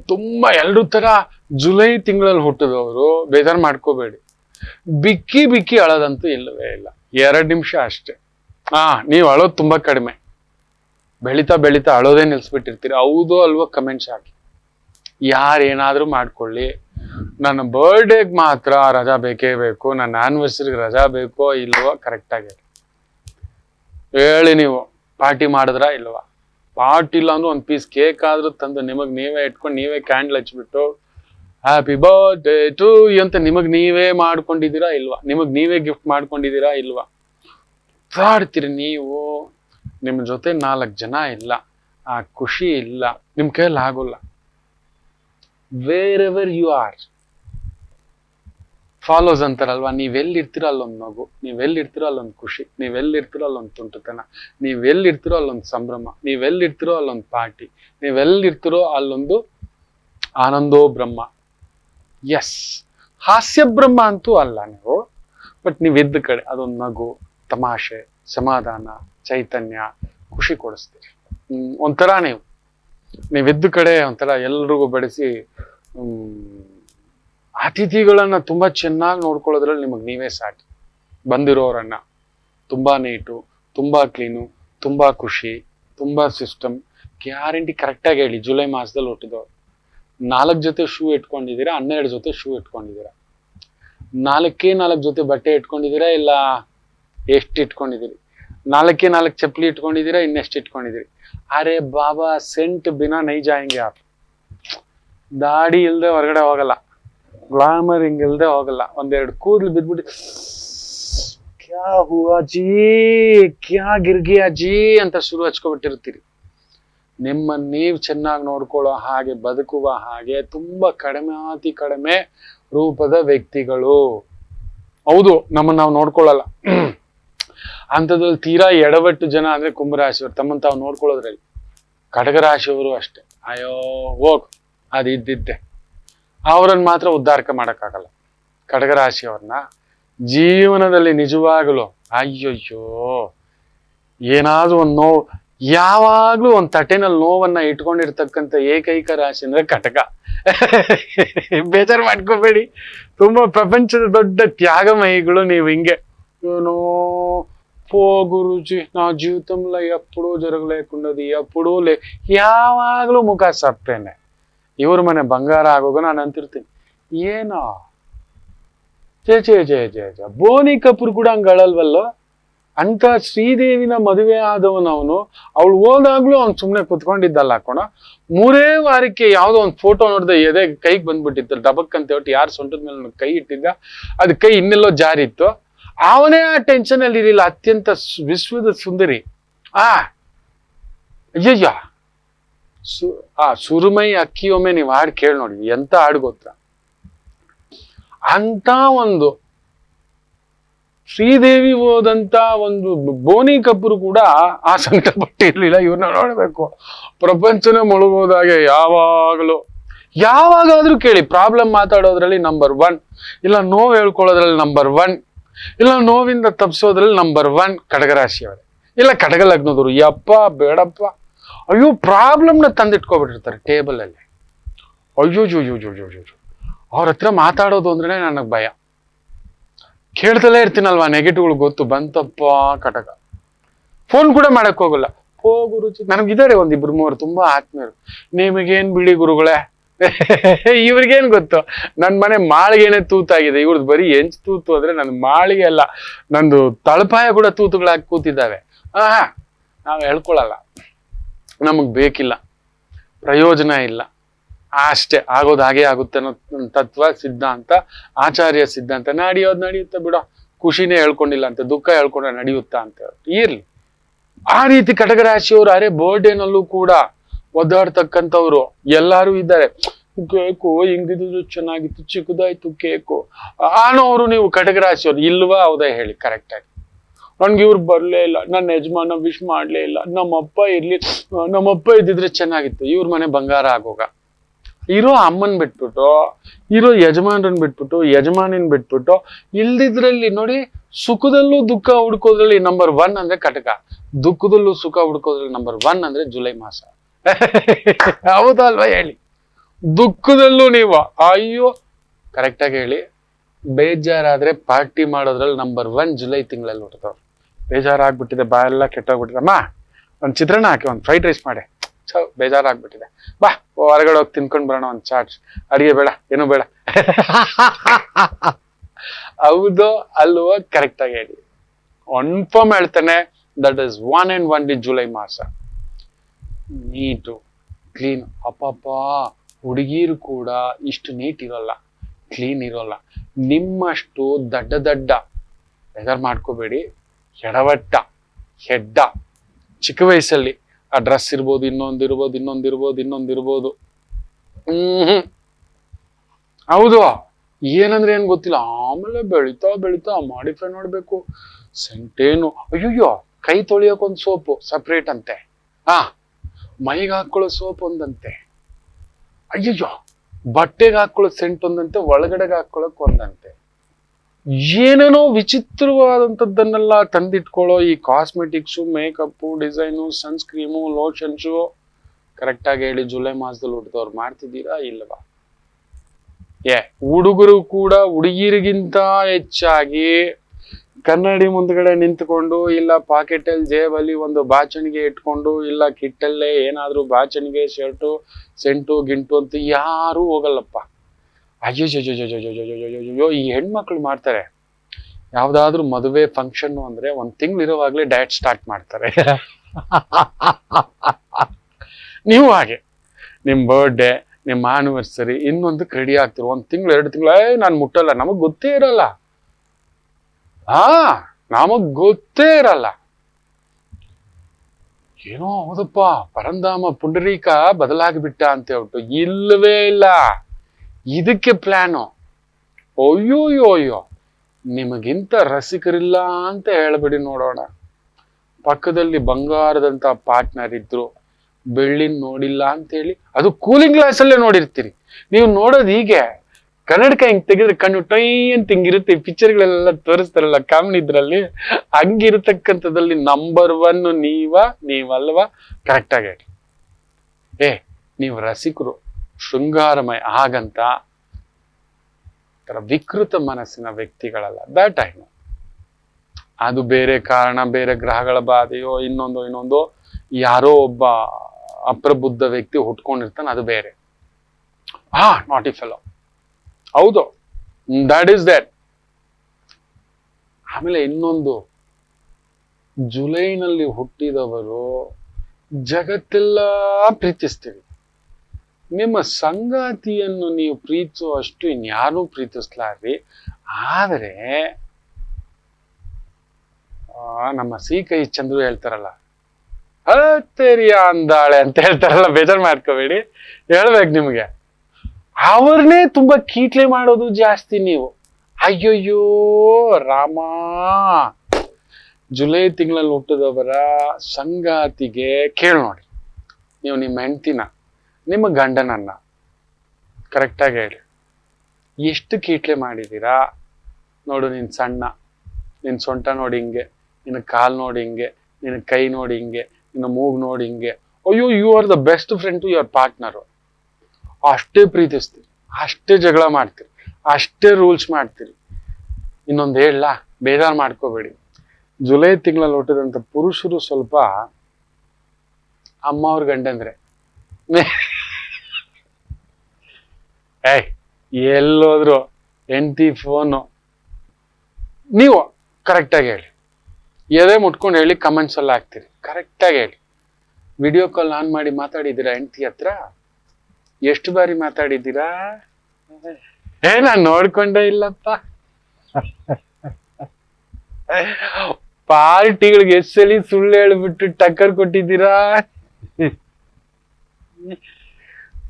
S1: ತುಂಬಾ ಎಲ್ರ ತರ ಜುಲೈ ತಿಂಗಳಲ್ಲಿ ಹುಟ್ಟಿದವರು ಬೇಜಾರು ಮಾಡ್ಕೋಬೇಡಿ. ಬಿಕ್ಕಿ ಬಿಕ್ಕಿ ಅಳೋದಂತೂ ಇಲ್ಲವೇ ಇಲ್ಲ. ಎರಡು ನಿಮಿಷ ಅಷ್ಟೇ. ಹಾ, ನೀವು ಅಳೋದು ತುಂಬಾ ಕಡಿಮೆ. ಬೆಳಿತಾ ಬೆಳಿತಾ ಅಳೋದೇ ನಿಲ್ಸ್ಬಿಟ್ಟಿರ್ತೀರಿ. ಹೌದೋ ಅಲ್ವೋ ಕಮೆಂಟ್ಸ್ ಹಾಕಿ ಯಾರೇನಾದ್ರೂ ಮಾಡ್ಕೊಳ್ಳಿ. ನನ್ನ ಬರ್ಡೇಗೆ ಮಾತ್ರ ರಜಾ ಬೇಕೇ ಬೇಕು. ನನ್ನ ಆನಿವರ್ಸರಿಗೆ ರಜಾ ಬೇಕೋ ಇಲ್ವೋ ಕರೆಕ್ಟಾಗಿ ಹೇಳಿ ನೀವು. ಪಾರ್ಟಿ ಮಾಡಿದ್ರಾ ಇಲ್ವಾ? ಪಾರ್ಟಿ ಇಲ್ಲ ಅಂದ್ರೆ ಒಂದು ಪೀಸ್ ಕೇಕ್ ಆದ್ರೂ ತಂದು ನಿಮಗ್ ನೀವೇ ಇಟ್ಕೊಂಡು ನೀವೇ ಕ್ಯಾಂಡಲ್ ಹಚ್ಬಿಟ್ಟು ಹ್ಯಾಪಿ ಬರ್ತ್ಡೇ ಟು ಅಂತ ನಿಮಗ್ ನೀವೇ ಮಾಡ್ಕೊಂಡಿದ್ದೀರಾ ಇಲ್ವಾ? ನಿಮಗ್ ನೀವೇ ಗಿಫ್ಟ್ ಮಾಡ್ಕೊಂಡಿದ್ದೀರಾ ಇಲ್ವಾ? ಆಡ್ತೀರಿ ನೀವು? ನಿಮ್ ಜೊತೆ ನಾಲ್ಕು ಜನ ಇಲ್ಲ. ಆ ಖುಷಿ ಇಲ್ಲ. ನಿಮ್ ಕೈಯಲ್ಲಿ ಆಗೋಲ್ಲ. Wherever you are follows ಅಂತಾರಲ್ವಾ? ನೀವೆಲ್ಲಿರ್ತೀರೋ ಅಲ್ಲೊಂದು ಮಗು ನೀವೆಲ್ಲಿರ್ತೀರೋ ಅಲ್ಲೊಂದು ಖುಷಿ ನೀವೆಲ್ಲಿರ್ತೀರೋ ಅಲ್ಲೊಂದು ತುಂಟತನ ನೀವೆಲ್ಲಿರ್ತೀರೋ ಅಲ್ಲೊಂದು ಸಂಭ್ರಮ ನೀವೆಲ್ಲಿರ್ತೀರೋ ಅಲ್ಲೊಂದು ಪಾರ್ಟಿ ನೀವೆಲ್ಲಿರ್ತೀರೋ ಅಲ್ಲೊಂದು ಆನಂದೋ ಬ್ರಹ್ಮ. ಎಸ್ ಹಾಸ್ಯ ಬ್ರಹ್ಮ ಅಂತೂ ಅಲ್ಲ ನೀವು ಬಟ್ ನೀವಿದ್ದ ಕಡೆ ಅದೊಂದು ನಗು ತಮಾಷೆ ಸಮಾಧಾನ ಚೈತನ್ಯ ಖುಷಿ ಕೊಡಿಸ್ತೀರಿ. ಒಂಥರ ನೀವು. ನೀವೆದ್ದ ಕಡೆ ಒಂಥರ ಎಲ್ರಿಗೂ ಬಡಿಸಿ ಹ್ಮ್, ಅತಿಥಿಗಳನ್ನ ತುಂಬಾ ಚೆನ್ನಾಗಿ ನೋಡ್ಕೊಳ್ಳೋದ್ರಲ್ಲಿ ನಿಮಗೆ ನೀವೇ ಸಾಟಿ ಬಂದಿರೋರನ್ನ ತುಂಬಾ ನೀಟು, ತುಂಬಾ ಕ್ಲೀನು, ತುಂಬಾ ಖುಷಿ, ತುಂಬಾ ಸಿಸ್ಟಮ್ ಗ್ಯಾರಂಟಿ ಕರೆಕ್ಟಾಗಿ ಹೇಳಿ. ಜುಲೈ ಮಾಸದಲ್ಲಿ ಹುಟ್ಟಿದವ್ರು. ನಾಲ್ಕು ಜೊತೆ ಶೂ ಇಟ್ಕೊಂಡಿದ್ದೀರಾ, ಹನ್ನೆರಡು ಜೊತೆ ಶೂ ಇಟ್ಕೊಂಡಿದ್ದೀರಾ? ನಾಲ್ಕೇ ನಾಲ್ಕು ಜೊತೆ ಬಟ್ಟೆ ಇಟ್ಕೊಂಡಿದ್ದೀರಾ ಇಲ್ಲ ಎಷ್ಟು ಇಟ್ಕೊಂಡಿದ್ದೀರಿ? ನಾಲ್ಕೇ ನಾಲ್ಕು ಚಪ್ಪಲಿ ಇಟ್ಕೊಂಡಿದ್ದೀರಾ, ಇನ್ನೆಷ್ಟು ಇಟ್ಕೊಂಡಿದ್ದೀರಿ? ಅರೆ ಬಾಬಾ, ಸೆಂಟ್ ಬಿನಾ ನೈಜ ಹಿಂಗೆ ಯಾರು? ದಾಡಿ ಇಲ್ದೆ ಹೊರಗಡೆ ಹೋಗಲ್ಲ. ಗ್ಲಾಮರ್ ಹಿಂಗಿಲ್ದೆ ಹೋಗಲ್ಲ. ಒಂದೆರಡು ಕೂದಲು ಬಿದ್ಬಿಟ್ಟು, ಕ್ಯಾ ಹೂ ಜೀ? ಕ್ಯಾ ಗಿರ್ಗಿಯಾ ಜೀ? ಅಂತ ಶುರು ಹಚ್ಕೊಬಿಟ್ಟಿರ್ತೀರಿ. ನಿಮ್ಮ ನೀವು ಚೆನ್ನಾಗಿ ನೋಡ್ಕೊಳ್ಳೋ ಹಾಗೆ ಬದುಕುವ ಹಾಗೆ ತುಂಬಾ ಕಡಿಮೆ, ಅತಿ ಕಡಿಮೆ ರೂಪದ ವ್ಯಕ್ತಿಗಳು. ಹೌದು, ನಮ್ಮನ್ನ ನಾವು ನೋಡ್ಕೊಳ್ಳಲ್ಲ. ಅಂಥದ್ರಲ್ಲಿ ತೀರಾ ಎಡವಟ್ಟು ಜನ ಅಂದ್ರೆ ಕುಂಭರಾಶಿಯವರು. ತಮ್ಮನ್ನು ತಾವು ನೋಡ್ಕೊಳ್ಳೋದ್ರಲ್ಲಿ. ಕಡಗರಾಶಿಯವರು ಅಷ್ಟೇ. ಅಯ್ಯೋ, ಹೋಗ್. ಅದು ಇದ್ದಿದ್ದೆ ಅವರನ್ನ ಮಾತ್ರ ಉದ್ಧಾರಕ ಮಾಡಕ್ಕಾಗಲ್ಲ ಕಡಗರಾಶಿಯವ್ರನ್ನ ಜೀವನದಲ್ಲಿ ನಿಜವಾಗಲು ಅಯ್ಯಯ್ಯೋ ಏನಾದ್ರೂ ಒಂದು ನೋವು ಯಾವಾಗ್ಲೂ ಒಂದು ತಟ್ಟೆನಲ್ಲಿ ನೋವನ್ನ ಇಟ್ಕೊಂಡಿರ್ತಕ್ಕಂಥ ಏಕೈಕ ರಾಶಿ ಅಂದ್ರೆ ಕಟಕ ಬೇಜಾರು ಮಾಡ್ಕೋಬೇಡಿ ತುಂಬಾ ಪ್ರಪಂಚದ ದೊಡ್ಡ ತ್ಯಾಗಮಯಿಗಳು ನೀವು ಹಿಂಗೆ ಏನೋ పో గురుజీ నా జీవితంలో ఎప్పుడూ జరగలేకున్నది ఎప్పుడూ లే ಯಾವಾಗಲೂ ಮುಖ ಸಪ್ಪೇನೆ ಇವ್ರ ಮನೆ ಬಂಗಾರ ಆಗೋಗ ನಾನು ಅಂತಿರ್ತೀನಿ. ಏನೋ? ಜಯ ಜಯ ಜಯ ಜಯ ಜಯ ಬೋನಿ ಕಪೂರ್ ಕೂಡ ಹಂಗ ಅಂತ ಶ್ರೀದೇವಿನ ಮದುವೆ ಆದವನವನು ಅವಳು ಹೋದಾಗ್ಲೂ ಅವ್ನು ಸುಮ್ಮನೆ ಕುತ್ಕೊಂಡಿದ್ದಲ್ಲ ಹಾಕೋಣ ಮೂರೇ ವಾರಕ್ಕೆ ಯಾವುದೋ ಒಂದು ಫೋಟೋ ನೋಡಿದೆ ಎದೆ ಕೈಗೆ ಬಂದ್ಬಿಟ್ಟಿತ್ತು. ಡಬಕ್ ಅಂತ ಹೇಳ್ಬಿಟ್ಟು ಯಾರು ಸೊಂಟದ ಮೇಲೆ ಕೈ ಇಟ್ಟಿದ್ದ? ಅದು ಕೈ ಇನ್ನೆಲ್ಲೋ ಜಾರಿತ್ತು. ಅವನೇ ಆ ಟೆನ್ಷನ್ ಅಲ್ಲಿ ಇರಲಿಲ್ಲ. ಅತ್ಯಂತ ವಿಶ್ವದ ಸುಂದರಿ. ಆ? ಅಯ್ಯಯ್ಯ! ಸು ಆ ಸುರುಮೈ ಅಕ್ಕಿಯೊಮ್ಮೆ ನೀವು ಹಾಡು ಕೇಳಿ ನೋಡಿ, ಎಂತ ಹಾಡು ಗೊತ್ತಾ? ಅಂತ ಒಂದು ಶ್ರೀದೇವಿ ಹೋದಂತ ಒಂದು ಬೋನಿ ಕಪೂರ್ ಕೂಡ ಆ ಸಂಕಟ ಪಟ್ಟಿರ್ಲಿಲ್ಲ ಇವ್ರನ್ನ ನೋಡ್ಬೇಕು. ಪ್ರಪಂಚನೇ ಮುಳುಗೋದಾಗೆ ಯಾವಾಗಲೂ. ಯಾವಾಗಾದ್ರೂ ಕೇಳಿ, ಪ್ರಾಬ್ಲಮ್ ಮಾತಾಡೋದ್ರಲ್ಲಿ ನಂಬರ್ ಒನ್ ಇಲ್ಲ ನೋವು ಹೇಳ್ಕೊಳ್ಳೋದ್ರಲ್ಲಿ ನಂಬರ್ ಒನ್ ಇಲ್ಲ ನೋವಿಂದ ತಪ್ಪಿಸೋದ್ರಲ್ಲಿ ನಂಬರ್ ಒನ್ ಕಡಗರಾಶಿಯವರೇ ಇಲ್ಲ ಕಡಗ ಲಗ್ನದವರು. ಯಪ್ಪ, ಬೇಡಪ್ಪ. ಅಯ್ಯೋ ಪ್ರಾಬ್ಲಮ್ನ ತಂದಿಟ್ಕೊಬಿಟ್ಟಿರ್ತಾರೆ ಟೇಬಲ್ ಅಲ್ಲಿ. ಅಯ್ಯೋ ಜೋ ಜೋ ಜೋ ಜೋ ಜೋ ಅವ್ರ ಹತ್ರ ಮಾತಾಡೋದು ಅಂದ್ರೆ ನನಗೆ ಭಯ. ಕೇಳ್ತಲೇ ಇರ್ತೀನಲ್ವಾ ನೆಗೆಟಿವ್ಗಳು ಗೊತ್ತು, ಬಂತಪ್ಪ, ಕಟಕ. ಫೋನ್ ಕೂಡ ಮಾಡಕ್ ಹೋಗಲ್ಲ. ಹೋಗು ಗುರುಜಿ ನನಗಿದ್ದಾರೆ ಒಂದಿಬ್ರು ಮೂವರು, ತುಂಬಾ ಆತ್ಮೀಯರು. ನಿಮಗೇನ್ ಬಿಡಿ ಗುರುಗಳೇ? ಇವ್ರಿಗೇನ್ ಗೊತ್ತು? ನನ್ ಮನೆ ಮಾಳಿಗೆನೆ ತೂತಾಗಿದೆ. ಇವ್ರದ್ದು ಬರೀ ಎಂಚ್ ತೂತು ಅಂದ್ರೆ ನನ್ ಮಾಳಿಗೆ ಅಲ್ಲ, ನಂದು ತಳಪಾಯ ಕೂಡ ತೂತುಗಳಾಗಿ ಕೂತಿದ್ದಾವೆ. ಹಾ ನಾವ್ ಹೇಳ್ಕೊಳಲ್ಲ. ನಮಗ್ ಬೇಕಿಲ್ಲ. ಪ್ರಯೋಜನ ಇಲ್ಲ. ಅಷ್ಟೇ ಆಗೋದು ಹಾಗೆ ಆಗುತ್ತೆ ಅನ್ನೋ ತತ್ವ, ಸಿದ್ಧಾಂತ, ಆಚಾರ್ಯ ಸಿದ್ಧಾಂತ ನಡೆಯೋದು ನಡೆಯುತ್ತೆ ಬಿಡ. ಖುಷಿನೇ ಹೇಳ್ಕೊಂಡಿಲ್ಲ ಅಂತ, ದುಃಖ ಹೇಳ್ಕೊಂಡ್ರೆ ನಡೆಯುತ್ತಾ ಅಂತ ಇರ್ಲಿ. ಆ ರೀತಿ ಕಟಕರಾಶಿಯವರು, ಅರೆ ಬರ್ಡೇನಲ್ಲೂ ಕೂಡ ಒದ್ದಾಡ್ತಕ್ಕಂಥವ್ರು ಎಲ್ಲಾರು ಇದ್ದಾರೆ. ಕೇಕು ಹಿಂಗಿದ್ರು ಚೆನ್ನಾಗಿತ್ತು, ಚಿಕ್ಕದಾಯ್ತು ಕೇಕು. ಆನೋರು ನೀವು ಕಟಕರಾಶಿಯವ್ರು, ಇಲ್ವಾ ಹೌದಾ ಹೇಳಿ ಕರೆಕ್ಟ್ ಆಗಿ. ನನ್ಗೆ ಇವ್ರು ಬರ್ಲೇ ಇಲ್ಲ ನನ್ನ ಯಜಮಾನ ವಿಶ್ ಮಾಡಲೇ ಇಲ್ಲ, ನಮ್ಮಪ್ಪ ಇರ್ಲಿ, ನಮ್ಮಪ್ಪ ಇದ್ದಿದ್ರೆ ಚೆನ್ನಾಗಿತ್ತು, ಇವ್ರ ಮನೆ ಬಂಗಾರ ಆಗೋಗ. ಇರೋ ಅಮ್ಮನ್ ಬಿಟ್ಬಿಟ್ಟು, ಇರೋ ಯಜಮಾನ್ರನ್ ಬಿಟ್ಬಿಟ್ಟು, ಯಜಮಾನಿನ್ ಬಿಟ್ಬಿಟ್ಟು, ಇಲ್ದಿದ್ರಲ್ಲಿ ನೋಡಿ ಸುಖದಲ್ಲೂ ದುಃಖ ಹುಡ್ಕೋದ್ರಲ್ಲಿ ನಂಬರ್ ಒನ್ ಅಂದ್ರೆ ಕಟಕ. ದುಃಖದಲ್ಲೂ ಸುಖ ಹುಡ್ಕೋದ್ರಲ್ಲಿ ನಂಬರ್ ಒನ್ ಅಂದ್ರೆ ಜುಲೈ ಮಾಸ. ಹೌದಲ್ವಾ ಹೇಳಿ? ದುಃಖದಲ್ಲೂ ನೀವು. ಅಯ್ಯೋ ಕರೆಕ್ಟಾಗಿ ಹೇಳಿ. ಬೇಜಾರಾದ್ರೆ ಪಾರ್ಟಿ ಮಾಡೋದ್ರಲ್ಲಿ ನಂಬರ್ ಒನ್ ಜುಲೈ ತಿಂಗಳಲ್ಲಿ ಹುಟ್ಟದವ್ರು ಬೇಜಾರಾಗ್ಬಿಟ್ಟಿದೆ, ಬಾಯೆಲ್ಲ ಕೆಟ್ಟೋಗ್ಬಿಟ್ಟಿದೆ. ಅಮ್ಮ, ಒಂದು ಚಿತ್ರಾನ್ನ ಹಾಕಿ, ಒಂದು ಫ್ರೈಡ್ ರೈಸ್ ಮಾಡಿ. ಚೌ ಬೇಜಾರಾಗ್ಬಿಟ್ಟಿದೆ. ಬಾ ಹೊರಗಡೆ ಹೋಗಿ ತಿನ್ಕೊಂಡು ಬರೋಣ ಒಂದು ಚಾಟ್ ಅಡಿಗೆ ಬೇಡ, ಏನು ಬೇಡ. ಹೌದು ಅಲ್ವೋ ಕರೆಕ್ಟಾಗಿ ಹೇಳಿ. ಕನ್ಫರ್ಮ್ ಹೇಳ್ತಾನೆ that is one and one the July ಮಾಸ. ನೀಟು ಕ್ಲೀನ್ ಅಪ್ಪಪ್ಪ ಹುಡುಗಿರು ಕೂಡ ಇಷ್ಟು ನೀಟ್ ಇರೋಲ್ಲ. ಕ್ಲೀನ್ ಇರೋಲ್ಲ. ನಿಮ್ಮಷ್ಟು ದಡ್ಡ ದಡ್ಡ. ಬೇಜಾರ್ ಮಾಡ್ಕೋಬೇಡಿ. ಎಡವಟ್ಟ ಹೆಡ್ಡ ಚಿಕ್ಕ ವಯಸ್ಸಲ್ಲಿ ಆ ಡ್ರೆಸ್ ಇರ್ಬೋದು, ಇನ್ನೊಂದು ಇರ್ಬೋದು ಇನ್ನೊಂದು ಇರ್ಬೋದು ಇನ್ನೊಂದು ಇರ್ಬೋದು. ಹ್ಮ್ ಹೌದು. ಏನಂದ್ರೆ ಏನ್ ಗೊತ್ತಿಲ್ಲ. ಆಮೇಲೆ ಬೆಳಿತಾ ಬೆಳಿತಾ ಮಾಡಿಫೈ ನೋಡ್ಬೇಕು ಸೆಂಟೇನು. ಅಯ್ಯಯ್ಯೋ, ಕೈ ತೊಳಿಯೋಕೊಂದ್ ಸೋಪು ಸಪ್ರೇಟ್ ಅಂತೆ. ಆ ಮೈಗೆ ಹಾಕೊಳ್ಳೋ ಸೋಪ್ ಒಂದಂತೆ. ಅಯ್ಯಯ್ಯೋ, ಬಟ್ಟೆಗೆ ಹಾಕೊಳ್ಳೋ ಸೆಂಟ್ ಒಂದಂತೆ, ಒಳಗಡೆಗೆ ಹಾಕೊಳ್ಳೋಕೆ ಒಂದಂತೆ. ಏನೇನೋ ವಿಚಿತ್ರವಾದಂಥದ್ದನ್ನೆಲ್ಲ ತಂದಿಟ್ಕೊಳ್ಳೋ ಈ cosmetics makeup design sunscreen lotions ಕರೆಕ್ಟಾಗಿ ಹೇಳಿ ಜುಲೈ ಮಾಸದಲ್ಲಿ ಹುಟ್ಟಿದವ್ರು ಮಾಡ್ತಿದ್ದೀರಾ ಇಲ್ಲವಾ ಏ, ಹುಡುಗರು ಕೂಡ ಹುಡುಗಿರಿಗಿಂತ ಹೆಚ್ಚಾಗಿ ಕನ್ನಡಿ ಮುಂದ್ಗಡೆ ನಿಂತ್ಕೊಂಡು ಇಲ್ಲ ಪಾಕೆಟ್ ಅಲ್ಲಿ ಜೇಬಲ್ಲಿ ಒಂದು ಬಾಚಣಿಗೆ ಇಟ್ಕೊಂಡು ಇಲ್ಲ ಕಿಟ್ಟಲ್ಲೇ ಏನಾದರೂ ಬಾಚಣಿಗೆ ಶರ್ಟು ಸೆಂಟು ಗಿಂಟು ಅಂತ ಯಾರೂ ಹೋಗಲ್ಲಪ್ಪ. ಅಯ್ಯೋ ಜೋ ಜೋ ಈ ಹೆಣ್ಮಕ್ಳು ಮಾಡ್ತಾರೆ ಯಾವ್ದಾದ್ರು ಮದುವೆ ಫಂಕ್ಷನ್ ಅಂದ್ರೆ ಒಂದ್ ತಿಂಗಳು ಇರೋವಾಗ್ಲೇ ಡಯಟ್ ಸ್ಟಾರ್ಟ್ ಮಾಡ್ತಾರೆ ನೀವು ಹಾಗೆ ನಿಮ್ಮ ಬರ್ಡೇ ನಿಮ್ಮ ಆನಿವರ್ಸರಿ ಇನ್ನೊಂದಕ್ಕೆ ರೆಡಿ ಆಗ್ತಿರೋ ಒಂದ್ ತಿಂಗಳು ಎರಡು ತಿಂಗಳು ಏ ನಾನು ಮುಟ್ಟಲ್ಲ ನಮಗೆ ಗೊತ್ತೇ ಇರಲ್ಲ ಆ ನಮಗ್ ಗೊತ್ತೇ ಇರಲ್ಲ ಏನೋ ಹೌದಪ್ಪ ಪರಂಧಾಮ ಪುಂಡರೀಕ ಬದಲಾಗಿಬಿಟ್ಟ ಅಂತ ಹೇಳ್ಬಿಟ್ಟು ಇಲ್ಲವೇ ಇಲ್ಲ ಇದಕ್ಕೆ ಪ್ಲ್ಯಾನು ಅಯ್ಯೋ ಅಯ್ಯೋ ನಿಮಗಿಂತ ರಸಿಕರಿಲ್ಲ ಅಂತ ಹೇಳ್ಬಿಡಿ ನೋಡೋಣ. ಪಕ್ಕದಲ್ಲಿ ಬಂಗಾರದಂತ ಪಾರ್ಟ್ನರ್ ಇದ್ರು, ಬೆಳ್ಳಿನ ನೋಡಿಲ್ಲ ಅಂತ ಹೇಳಿ, ಅದು ಕೂಲಿಂಗ್ ಗ್ಲಾಸ್ ಅಲ್ಲೇ ನೋಡಿರ್ತೀರಿ. ನೀವು ನೋಡೋದು ಹೀಗೆ ಕನ್ನಡಕ ಹಿಂಗ್ ತೆಗೆದ್ರೆ ಕಣ್ಣು ಟೈ ಅಂತ ಹಿಂಗಿರುತ್ತೆ ಪಿಕ್ಚರ್ಗಳೆಲ್ಲ ತೋರಿಸ್ತಾರಲ್ಲ ಕಾಮಿಡಿ ಇದ್ರಲ್ಲಿ ಹಂಗಿರತಕ್ಕಂಥದ್ದಲ್ಲಿ ನಂಬರ್ ಒನ್ ನೀವ, ನೀವಲ್ವಾ ಕರೆಕ್ಟ್ ಆಗಿ ಹೇಳಿ. ಏ, ನೀವು ರಸಿಕರು. ಶೃಂಗಾರಮಯ ಹಾಗಂತ ವಿಕೃತ ಮನಸ್ಸಿನ ವ್ಯಕ್ತಿಗಳಲ್ಲ. ದಟ್ ಐ ನೋ ಅದು ಬೇರೆ ಕಾರಣ, ಬೇರೆ ಗ್ರಹಗಳ ಬಾಧೆಯೋ, ಇನ್ನೊಂದು ಇನ್ನೊಂದು, ಯಾರೋ ಒಬ್ಬ ಅಪ್ರಬುದ್ಧ ವ್ಯಕ್ತಿ ಹುಟ್ಕೊಂಡಿರ್ತಾನೆ, ಅದು ಬೇರೆ. ಹಾ ನಾಟ್ ಇ ಫೆಲೋ ಹೌದು. ದಟ್ ಈಸ್ ದಟ್ ಆಮೇಲೆ ಇನ್ನೊಂದು, ಜುಲೈನಲ್ಲಿ ಹುಟ್ಟಿದವರು ಜಗತ್ತೆಲ್ಲ ಪ್ರೀತಿಸ್ತೀವಿ. ನಿಮ್ಮ ಸಂಗಾತಿಯನ್ನು ನೀವು ಪ್ರೀತಿಸುವಷ್ಟು ಇನ್ಯಾರೂ ಪ್ರೀತಿಸ್ಲಾರ್ರಿ ಆದರೆ ನಮ್ಮ ಸಿ ಕೈ ಚಂದ್ರು ಹೇಳ್ತಾರಲ್ಲ, ಹತ್ತೇರಿಯ ಅಂದಾಳೆ ಅಂತ ಹೇಳ್ತಾರಲ್ಲ, ಬೇಜಾರ್ ಮಾಡ್ಕೋಬೇಡಿ. ಹೇಳ್ಬೇಕು ನಿಮ್ಗೆ. ಅವ್ರನ್ನೇ ತುಂಬಾ ಕೀಟ್ಲೆ ಮಾಡೋದು ಜಾಸ್ತಿ ನೀವು. ಅಯ್ಯಯ್ಯೋ, ರಾಮ! ಜುಲೈ ತಿಂಗಳಲ್ಲಿ ಹುಟ್ಟಿದವರ ಸಂಗಾತಿಗೆ ಕೇಳಿ ನೋಡಿ. ನೀವು ನಿಮ್ಮ ಹೆಂಡ್ತಿನ. ನಿಮ್ಮ ಗಂಡನನ್ನ ಕರೆಕ್ಟಾಗಿ ಹೇಳಿ. ಎಷ್ಟು ಕೀಟ್ಲೆ ಮಾಡಿದ್ದೀರಾ ನೋಡು ನಿನ್ ಸಣ್ಣ, ನಿನ್ ಸೊಂಟ ನೋಡಿ ಹಿಂಗೆ ನಿನ್ನ ಕಾಲ್ ನೋಡಿ ಹಿಂಗೆ ನಿನ್ನ ಕೈ ನೋಡಿ ಹಿಂಗೆ, ನಿನ್ನ ಮೂಗ್ ನೋಡಿ ಹಿಂಗೆ. ಅಯ್ಯೋ you are the best friend to your partner ಅಷ್ಟೇ ಪ್ರೀತಿಸ್ತೀರಿ ಅಷ್ಟೇ ಜಗಳ ಮಾಡ್ತೀರಿ, ಅಷ್ಟೇ ರೂಲ್ಸ್ ಮಾಡ್ತೀರಿ. ಇನ್ನೊಂದು ಹೇಳ, ಬೇಜಾರ್ ಮಾಡ್ಕೋಬೇಡಿ. ಜುಲೈ ತಿಂಗಳಲ್ಲಿ ಹುಟ್ಟಿದಂಥ ಪುರುಷರು ಸ್ವಲ್ಪ ಅಮ್ಮ ಅವ್ರ ಗಂಡಂದ್ರೆ. ಏಯ್, ಎಲ್ಲೋದ್ರು ಎಂಟಿ ಫೋನು ನೀವು ಕರೆಕ್ಟಾಗಿ ಹೇಳಿ. ಎದೆ ಮುಟ್ಕೊಂಡು ಹೇಳಿ ಕಮೆಂಟ್ಸ್ ಎಲ್ಲ ಹಾಕ್ತೀರಿ. ಕರೆಕ್ಟಾಗಿ ಹೇಳಿ. ವಿಡಿಯೋ ಕಾಲ್ ಆನ್ ಮಾಡಿ ಮಾತಾಡಿದ್ದೀರಾ ಎಂಟಿ ಹತ್ರ? ಎಷ್ಟು ಬಾರಿ ಮಾತಾಡಿದ್ದೀರಾ? ಏ, ನಾನು ನೋಡ್ಕೊಂಡೇ ಇಲ್ಲಪ್ಪ. ಪಾರ್ಟಿಗಳಿಗೆ ಎಷ್ಟು ಸಲಿ ಸುಳ್ಳು ಹೇಳ್ಬಿಟ್ಟು ಟಕ್ಕರ್ ಕೊಟ್ಟಿದ್ದೀರಾ?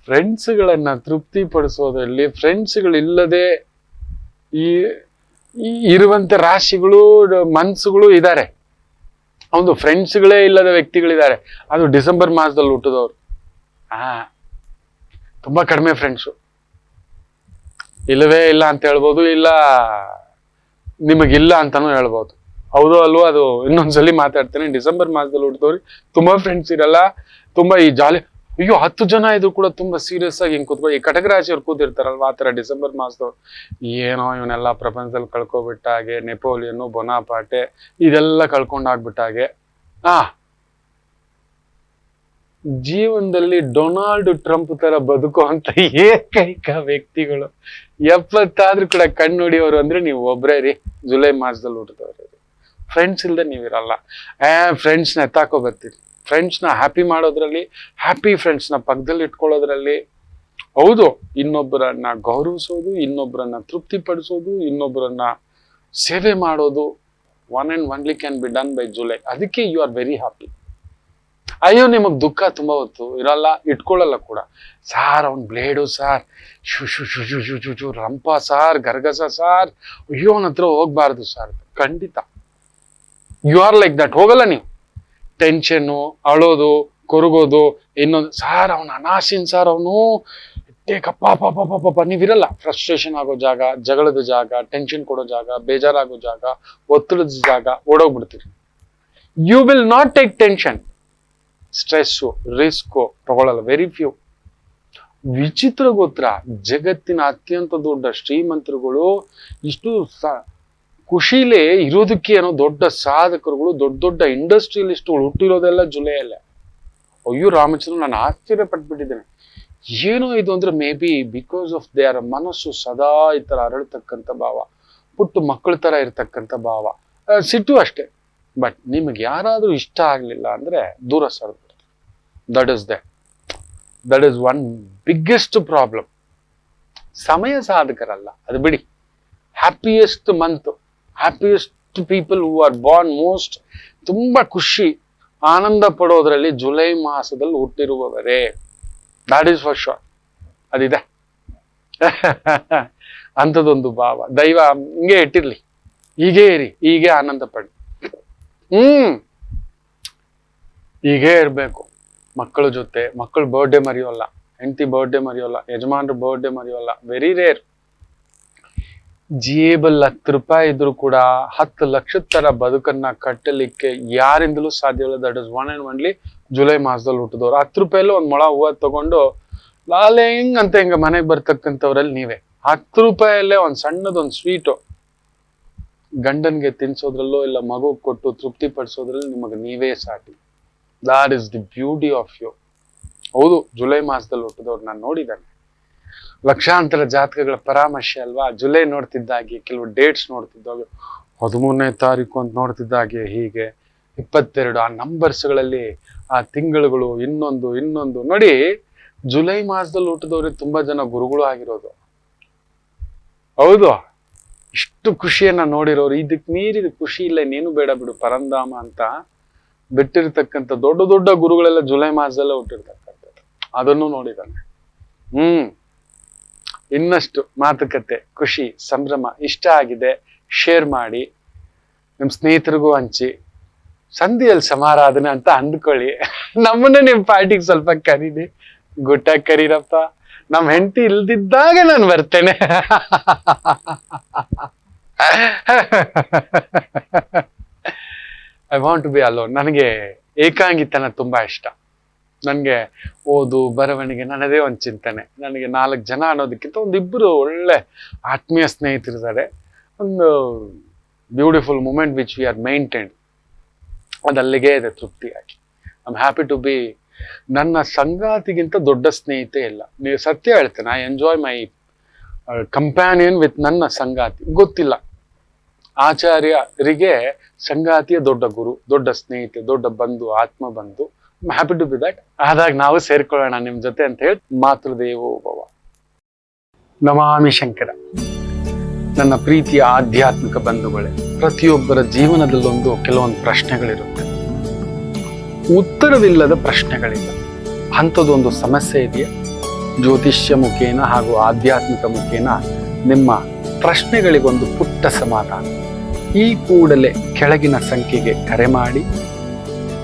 S1: ಫ್ರೆಂಡ್ಸ್ಗಳನ್ನ ತೃಪ್ತಿ ಪಡಿಸೋದ್ರಲ್ಲಿ ಫ್ರೆಂಡ್ಸ್ಗಳಿಲ್ಲದೆ ಈ ಇರುವಂತ ರಾಶಿಗಳು, ಮನ್ಸುಗಳು ಇದ್ದಾರೆ ಒಂದು ಫ್ರೆಂಡ್ಸ್ಗಳೇ ಇಲ್ಲದ ವ್ಯಕ್ತಿಗಳಿದ್ದಾರೆ. ಅದು ಡಿಸೆಂಬರ್ ಮಾಸದಲ್ಲಿ ಹುಟ್ಟಿದವರು. ಹಾ ತುಂಬಾ ಕಡಿಮೆ ಫ್ರೆಂಡ್ಸು ಇಲ್ಲವೇ ಇಲ್ಲ ಅಂತ ಹೇಳ್ಬೋದು, ಇಲ್ಲ ನಿಮಗಿಲ್ಲ ಅಂತಾನೂ ಹೇಳ್ಬೋದು. ಹೌದು ಅಲ್ವೋ ಅದು ಇನ್ನೊಂದ್ಸಲಿ ಮಾತಾಡ್ತೇನೆ. ಡಿಸೆಂಬರ್ ಮಾಸದಲ್ಲಿ ಹುಟ್ಟಿದವ್ರಿಗೆ ತುಂಬಾ ಫ್ರೆಂಡ್ಸ್ ಇರಲ್ಲ. ತುಂಬಾ ಈ ಜಾಲಿ ಅಯ್ಯೋ, ಹತ್ತು ಜನ ಇದ್ರು ಕೂಡ ತುಂಬಾ ಸೀರಿಯಸ್ ಆಗಿ ಹಿಂಗ್ ಕೂತ್ಕೊ ಈ ಕಟಕರಾಶಿಯವ್ರು ಕೂತಿರ್ತಾರಲ್ವಾ ಆತರ ಡಿಸೆಂಬರ್ ಮಾಸದವ್ರು? ಏನೋ ಇವನ್ನೆಲ್ಲ ಪ್ರಪಂಚದಲ್ಲಿ ಕಳ್ಕೊಬಿಟ್ಟ ಹಾಗೆ, ನೆಪೋಲಿಯನ್ ಬೊನಾಪಾಟೆ ಇದೆಲ್ಲ ಕಳ್ಕೊಂಡ್ ಆಗ್ಬಿಟ್ಟಾಗೆ ಆ, ಜೀವನದಲ್ಲಿ ಡೊನಾಲ್ಡ್ ಟ್ರಂಪ್ ತರ ಬದುಕು ಅಂತ ಏಕೈಕ ವ್ಯಕ್ತಿಗಳು. ಎಪ್ಪತ್ತಾದ್ರೂ ಕೂಡ ಕಣ್ಣು ಹೊಡಿಯೋರು ಅಂದ್ರೆ ನೀವು ಒಬ್ರೇ ರೀ, ಜುಲೈ ಮಾಸದಲ್ಲಿ ಹುಟ್ಟಿದವ್ರಿ. ಫ್ರೆಂಡ್ಸ್ ಇಲ್ದೆ ನೀವಿರಲ್ಲ. ಏ ಫ್ರೆಂಡ್ಸ್ನ ಎತ್ತಾಕೋ ಬರ್ತೀರಿ. ಫ್ರೆಂಡ್ಸ್ನ ಹ್ಯಾಪಿ ಮಾಡೋದ್ರಲ್ಲಿ ಹ್ಯಾಪಿ ಫ್ರೆಂಡ್ಸ್ನ ಪಕ್ಕದಲ್ಲಿ ಇಟ್ಕೊಳ್ಳೋದ್ರಲ್ಲಿ, ಹೌದು, ಇನ್ನೊಬ್ಬರನ್ನ ಗೌರವಿಸೋದು, ಇನ್ನೊಬ್ಬರನ್ನ ತೃಪ್ತಿಪಡಿಸೋದು, ಇನ್ನೊಬ್ಬರನ್ನ ಸೇವೆ ಮಾಡೋದು one and only can be done by July ಅದಕ್ಕೆ ಯು ಆರ್ ವೆರಿ ಹ್ಯಾಪಿ ಅಯ್ಯೋ, ನಿಮಗೆ ದುಃಖ ತುಂಬಾ ಹೊತ್ತು. ಇರಲ್ಲ, ಇಟ್ಕೊಳ್ಳಲ್ಲ ಕೂಡ. ಸಾರ್ ಅವ್ನ್ ಬ್ಲೇಡು ಸಾರ್ ಶು ಶು ಶು ಶು ಶು ಶು ಶು, ರಂಪ ಸಾರ್ ಗರ್ಗಸ ಸಾರ್ ಅಯ್ಯೋ, ಅವನ ಹತ್ರ ಹೋಗ್ಬಾರ್ದು ಸಾರ್ ಖಂಡಿತ. ಯು ಆರ್ ಲೈಕ್ ದಟ್ ಹೋಗಲ್ಲ ನೀವು. ಟೆನ್ಷನ್ನು ಅಳೋದು, ಕೊರಗೋದು, ಇನ್ನೊಂದು ಸಾರ್ ಅವನು ಅನಾಸಿನ್ ಸಾರ್ ಅವನು ಟೇಕಪ್ಪ ಪಾಪ ಪಾಪ ನೀವಿರಲ್ಲ. ಫ್ರಸ್ಟ್ರೇಷನ್ ಆಗೋ ಜಾಗ, ಜಗಳದ ಜಾಗ ಟೆನ್ಷನ್ ಕೊಡೋ ಜಾಗ, ಬೇಜಾರಾಗೋ ಜಾಗ, ಒತ್ತಡದ ಜಾಗ, ಓಡೋಗ್ಬಿಡ್ತೀರಿ. You will not take tension stress risk ತಗೊಳ್ಳಲ್ಲ ವೆರಿ ಫ್ಯೂ ವಿಚಿತ್ರ ಗೋತ್ರ. ಜಗತ್ತಿನ ಅತ್ಯಂತ ದೊಡ್ಡ ಶ್ರೀಮಂತರುಗಳು ಇಷ್ಟು ಖುಷಿಲೇ ಇರೋದಕ್ಕೆ ಏನೋ ದೊಡ್ಡ ಸಾಧಕರುಗಳು, ದೊಡ್ಡ ದೊಡ್ಡ ಇಂಡಸ್ಟ್ರಿಯಲಿಸ್ಟ್ಗಳು ಹುಟ್ಟಿರೋದೆಲ್ಲ ಜುಲೈಯಲ್ಲೇ. ಅಯ್ಯೋ ರಾಮಚಂದ್ರ, ನಾನು ಆಶ್ಚರ್ಯ ಪಟ್ಬಿಟ್ಟಿದ್ದೇನೆ ಏನೋ ಇದು ಅಂದ್ರೆ maybe because of their ಮನಸ್ಸು ಸದಾ ಈ ಥರ ಅರಳತಕ್ಕಂಥ ಭಾವ, ಪುಟ್ಟು ಮಕ್ಕಳ ಥರ ಇರ್ತಕ್ಕಂಥ ಭಾವ. ಸಿಟ್ಟು ಅಷ್ಟೇ. ಬಟ್ ನಿಮಗೆ ಯಾರಾದರೂ ಇಷ್ಟ ಆಗಲಿಲ್ಲ ಅಂದ್ರೆ ದೂರ ಸರಿದ್ಬಿಡ್ತಾರೆ that is the. That is one biggest problem. ಸಮಯ ಸಾಧಕರಲ್ಲ, ಅದು ಬಿಡಿ. Happiest month. Happiest people who are born most ತುಂಬಾ ಖುಷಿ, ಆನಂದ ಪಡೋದ್ರಲ್ಲಿ ಜುಲೈ ಮಾಸದಲ್ಲಿ ಹುಟ್ಟಿರುವವರೇ. ದಾಟ್ ಈಸ್ ಫಾರ್ ಶೋರ್ ಅದಿದೆ. ಅಂಥದ್ದೊಂದು ಭಾವ. ದೈವ ಹಿಂಗೆ ಇಟ್ಟಿರ್ಲಿ. ಹೀಗೆ ಇರಿ, ಹೀಗೆ ಆನಂದ ಪಡಿ. ಹ್ಮ್. ಹೀಗೆ ಇರಬೇಕು. ಮಕ್ಕಳ ಜೊತೆ, ಮಕ್ಕಳು ಬರ್ಡೇ ಮರೆಯೋಲ್ಲ. ಹೆಂಡತಿ ಬರ್ಡೇ ಮರೆಯೋಲ್ಲ. ಯಜಮಾನ್ರ ಬರ್ಡೇ ಮರೆಯೋಲ್ಲ. ವೆರಿ ರೇರ್ ಜೇಬಲ್ ಹತ್ತು ರೂಪಾಯಿ ಇದ್ರು ಕೂಡ ಹತ್ತು ಲಕ್ಷದ ತರ ಬದುಕನ್ನ ಕಟ್ಟಲಿಕ್ಕೆ ಯಾರಿಂದಲೂ ಸಾಧ್ಯವಿಲ್ಲ that is one and only July ಮಾಸದಲ್ಲಿ ಹುಟ್ಟಿದವ್ರು. ಹತ್ತು ರೂಪಾಯಲ್ಲಿ ಒಂದು ಮೊಳ ಹೂವ ತಗೊಂಡು ಲಾಲೆ ಹಿಂಗ್ ಅಂತ ಹಿಂಗ ಮನೆಗೆ ಬರ್ತಕ್ಕಂಥವ್ರಲ್ಲಿ ನೀವೇ. ಹತ್ತು ರೂಪಾಯಲ್ಲೇ ಒಂದು ಸಣ್ಣದೊಂದು ಸ್ವೀಟು ಗಂಡನ್ಗೆ ತಿನ್ಸೋದ್ರಲ್ಲೋ ಇಲ್ಲ ಮಗು ಕೊಟ್ಟು ತೃಪ್ತಿ ಪಡಿಸೋದ್ರಲ್ಲಿ ನಿಮಗೆ ನೀವೇ ಸಾಟಿ that is the beauty of you ಹೌದು, ಜುಲೈ ಮಾಸದಲ್ಲಿ ಹುಟ್ಟಿದವ್ರು ನಾನು ನೋಡಿದ್ದೇನೆ. ಲಕ್ಷಾಂತರ ಜಾತಕಗಳ ಪರಾಮರ್ಶೆ ಅಲ್ವಾ? ಜುಲೈ ನೋಡ್ತಿದ್ದಾಗೆ ಕೆಲವು ಡೇಟ್ಸ್ ನೋಡ್ತಿದ್ದಾಗ ಹದಿಮೂರನೇ ತಾರೀಕು ಅಂತ ನೋಡ್ತಿದ್ದಾಗೆ ಹೀಗೆ ಇಪ್ಪತ್ತೆರಡು ಆ ನಂಬರ್ಸ್ಗಳಲ್ಲಿ ಆ ತಿಂಗಳುಗಳು ಇನ್ನೊಂದು ಇನ್ನೊಂದು. ನೋಡಿ, ಜುಲೈ ಮಾಸದಲ್ಲಿ ಹುಟ್ಟಿದವ್ರಿಗೆ ತುಂಬಾ ಜನ ಗುರುಗಳು ಆಗಿರೋದು. ಹೌದು. ಇಷ್ಟು ಖುಷಿಯನ್ನ ನೋಡಿರೋರು. ಇದಕ್ ಮೀರಿದ ಖುಷಿ ಇಲ್ಲ, ಇನ್ನೇನು ಬೇಡ ಬಿಡು, ಪರಂಧಾಮ ಅಂತ ಬಿಟ್ಟಿರ್ತಕ್ಕಂಥ ದೊಡ್ಡ ದೊಡ್ಡ ಗುರುಗಳೆಲ್ಲ ಜುಲೈ ಮಾಸದಲ್ಲೇ ಹುಟ್ಟಿರ್ತಕ್ಕಂಥದ್ದು. ಅದನ್ನು ನೋಡಿದ್ದಾನೆ. ಹ್ಮ್. ಇನ್ನಷ್ಟು ಮಾತುಕತೆ, ಖುಷಿ, ಸಂಭ್ರಮ, ಇಷ್ಟ ಆಗಿದೆ ಶೇರ್ ಮಾಡಿ ನಿಮ್ಮ ಸ್ನೇಹಿತರಿಗೂ ಹಂಚಿ, ಸಂಧಿಯಲ್ಲಿ ಸಮಾರಾಧನೆ ಅಂತ ಅಂದ್ಕೊಳ್ಳಿ. ನಮ್ಮನ್ನ ನಿಮ್ಮ ಪಾರ್ಟಿಗೆ ಸ್ವಲ್ಪ ಕರೀರಿ. ಗುಟ್ಟಾಗಿ ಕರೀರಪ್ಪ. ನಮ್ಮ ಹೆಂಡತಿ ಇಲ್ದಿದ್ದಾಗ ನಾನು ಬರ್ತೇನೆ. I want to be alone ನನಗೆ ಏಕಾಂಗಿತನ ತುಂಬಾ ಇಷ್ಟ. ನನಗೆ ಓದು, ಬರವಣಿಗೆ ನನ್ನದೇ ಒಂದು ಚಿಂತನೆ. ನನಗೆ ನಾಲ್ಕು ಜನ ಅನ್ನೋದಕ್ಕಿಂತ ಒಂದಿಬ್ಬರು ಒಳ್ಳೆ ಆತ್ಮೀಯ ಸ್ನೇಹಿತರಿದ್ದಾರೆ. ಒಂದು beautiful moment which we are maintain ಅದು ಅಲ್ಲಿಗೆ ಇದೆ ತೃಪ್ತಿಯಾಗಿ. I am happy to be ನನ್ನ ಸಂಗಾತಿಗಿಂತ ದೊಡ್ಡ ಸ್ನೇಹಿತೆ ಇಲ್ಲ. ನೀವು ಸತ್ಯ ಹೇಳ್ತೇನೆ I enjoy my companion with ನನ್ನ ಸಂಗಾತಿ. ಗೊತ್ತಿಲ್ಲ. ಆಚಾರ್ಯರಿಗೆ ಸಂಗಾತಿಯ ದೊಡ್ಡ ಗುರು, ದೊಡ್ಡ ಸ್ನೇಹಿತೆ, ದೊಡ್ಡ ಬಂಧು, ಆತ್ಮ ಬಂಧು. ಹ್ಯಾಪಿ ಟು ಬಿ ದಟ್ ಆದಾಗ ನಾವು ಸೇರ್ಕೊಳ್ಳೋಣ ನಿಮ್ ಜೊತೆ ಅಂತ ಹೇಳಿ ಮಾತೃದೇವೋ ಭವ. ನಮಾಮಿ ಶಂಕರ. ನನ್ನ ಪ್ರೀತಿಯ ಆಧ್ಯಾತ್ಮಿಕ ಬಂಧುಗಳೇ, ಪ್ರತಿಯೊಬ್ಬರ ಜೀವನದಲ್ಲೊಂದು ಕೆಲವೊಂದು ಪ್ರಶ್ನೆಗಳಿರುತ್ತೆ. ಉತ್ತರವಿಲ್ಲದ ಪ್ರಶ್ನೆಗಳಿಲ್ಲ. ಅಂಥದ್ದೊಂದು ಸಮಸ್ಯೆ ಇದೆಯಾ? ಜ್ಯೋತಿಷ್ಯ ಮುಖೇನ ಹಾಗೂ ಆಧ್ಯಾತ್ಮಿಕ ಮುಖೇನ ನಿಮ್ಮ ಪ್ರಶ್ನೆಗಳಿಗೊಂದು ಪುಟ್ಟ ಸಮಾಧಾನ. ಈ ಕೂಡಲೇ ಕೆಳಗಿನ ಸಂಖ್ಯೆಗೆ ಕರೆ ಮಾಡಿ.